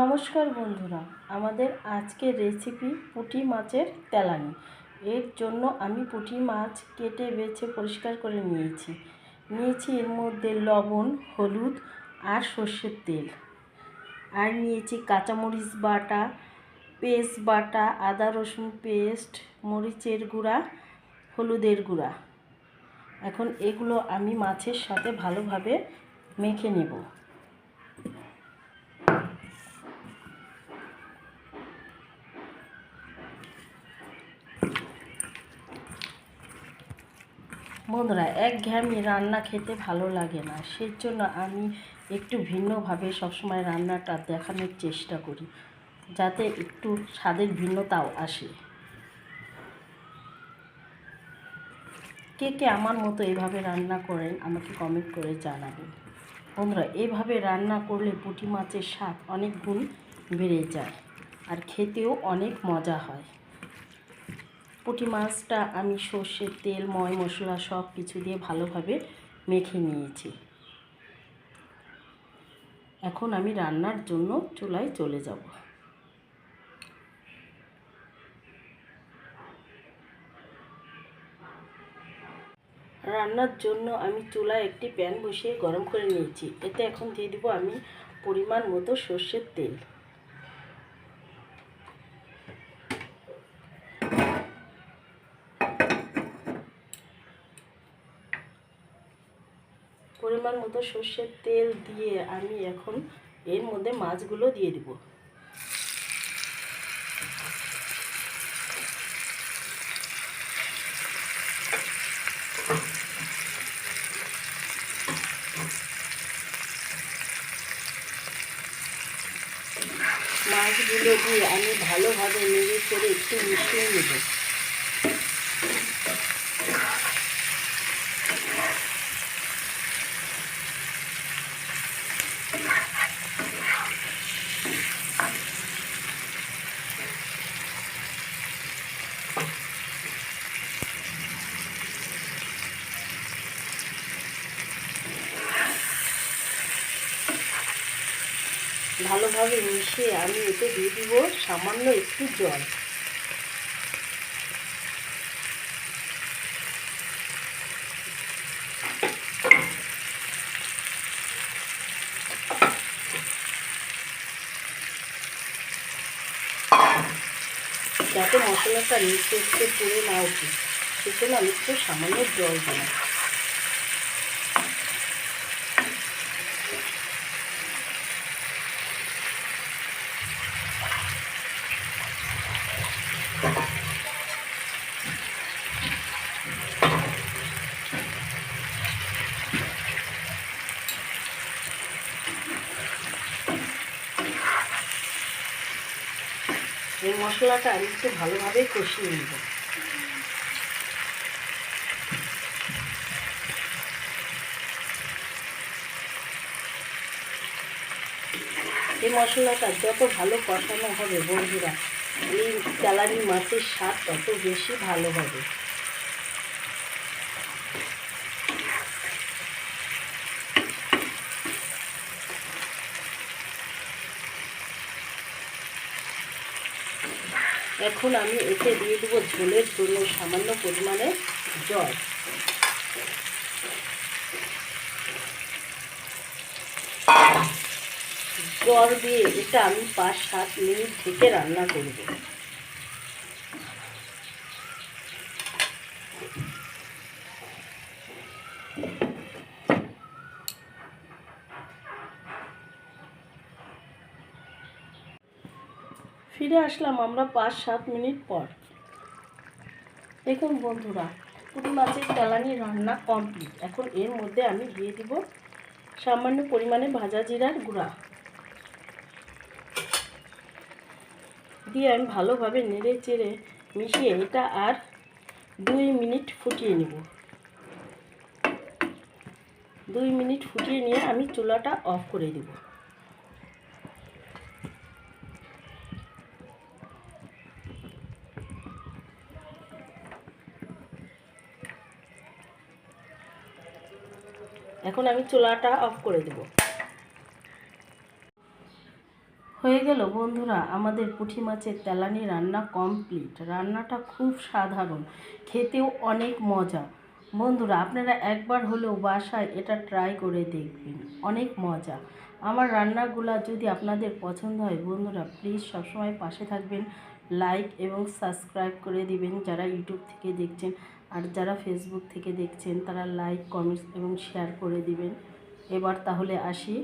নমস্কার বন্ধুরা, আমাদের আজকের রেসিপি পুঁটি মাছের তেলানি। এর জন্য আমি পুঁটি মাছ কেটে বেছে পরিষ্কার করে নিয়েছি। নিয়েছি এর মধ্যে লবণ, হলুদ আর সর্ষের তেল। আর নিয়েছি কাঁচামরিচ বাটা, পেস্ট বাটা, আদা রসুন পেস্ট, মরিচের গুঁড়া, হলুদের গুঁড়া। এখন এগুলো আমি মাছের সাথে ভালোভাবে মেখে নেব। বন্ধুরা, এক ঘ্যামি রান্না খেতে ভালো লাগে না। সেই জন্য আমি একটু ভিন্নভাবে সবসময় রান্নাটা দেখানোর চেষ্টা করি, যাতে একটু স্বাদের ভিন্নতাও আসে। কে কে আমার মতো এভাবে রান্না করেন আমাকে কমেন্ট করে জানাবেন। বন্ধুরা, এভাবে রান্না করলে পুঁটি মাছের স্বাদ অনেক গুণ বেড়ে যায় আর খেতেও অনেক মজা হয়। পুঁটি মাছটা আমি সর্ষের তেল, ময় মশলা সব কিছু দিয়ে ভালোভাবে মেখে নিয়েছি। এখন আমি রান্নার জন্য চুলায় চলে যাব। রান্নার জন্য আমি চুলায় একটি প্যান বসিয়ে গরম করে নিয়েছি। এতে এখন দিয়ে দিব আমি পরিমাণ মতো সর্ষের তেল। পরিমাণ মতো সর্ষের তেল দিয়ে আমি এখন এর মধ্যে মাছগুলো দিয়ে দিব। মাছগুলো দিয়ে আমি ভালোভাবে নেড়ে করে একটু মিশিয়ে নেব। ভালোভাবে মিশিয়ে আমি এতে দিয়ে দিব সামান্য একটু জল। যাতে মশলাটা নিচে পুড়ে না ওঠে, সেজন্য আমি একটু সামান্য জল দিলাম। এই মশলাটা আমি একটু ভালোভাবে কষিয়ে নেব। এই মশলাটা যত ভালো কষানো হবে বন্ধুরা, এই তেলানি মাছের স্বাদ তত বেশি ভালো হবে। এখন আমি এতে দিয়ে দেবো ঝোলের জন্য সামান্য পরিমাণে জল। জল দিয়ে এটা আমি পাঁচ, সাত মিনিট ঢেকে রান্না করব। ফিরে আসলাম আমরা পাঁচ সাত মিনিট পর। দেখুন বন্ধুরা, পুরি মাছের তেলানি রান্না কমপ্লিট এখন এর মধ্যে আমি দিয়ে দিব সামান্য পরিমাণে ভাজা জিরার গুঁড়া। দিয়ে আমি ভালোভাবে নেড়ে চেড়ে মিশিয়ে এটা আর দুই মিনিট ফুটিয়ে নেব। দুই মিনিট ফুটিয়ে নিয়ে আমি চুলাটা অফ করে দেবো। এখন আমি চুলাটা অফ করে দেব। হয়ে গেল বন্ধুরা, আমাদের পুঁটি মাছের তেলানি রান্না কমপ্লিট রান্নাটা খুব সাধারণ, খেতেও অনেক মজা। বন্ধুরা, আপনারা একবার হলেও বাসায় এটা ট্রাই করে দেখবেন, অনেক মজা। আমার রান্নাগুলো যদি আপনাদের পছন্দ হয়, বন্ধুরা প্লিজ সবসময় পাশে থাকবেন। লাইক এবং সাবস্ক্রাইব করে দিবেন যারা ইউটিউব থেকে দেখছেন আর যারা ফেসবুক থেকে দেখছেন তারা লাইক কমেন্টস এবং শেয়ার করে দিবেন। এবার তাহলে আসি।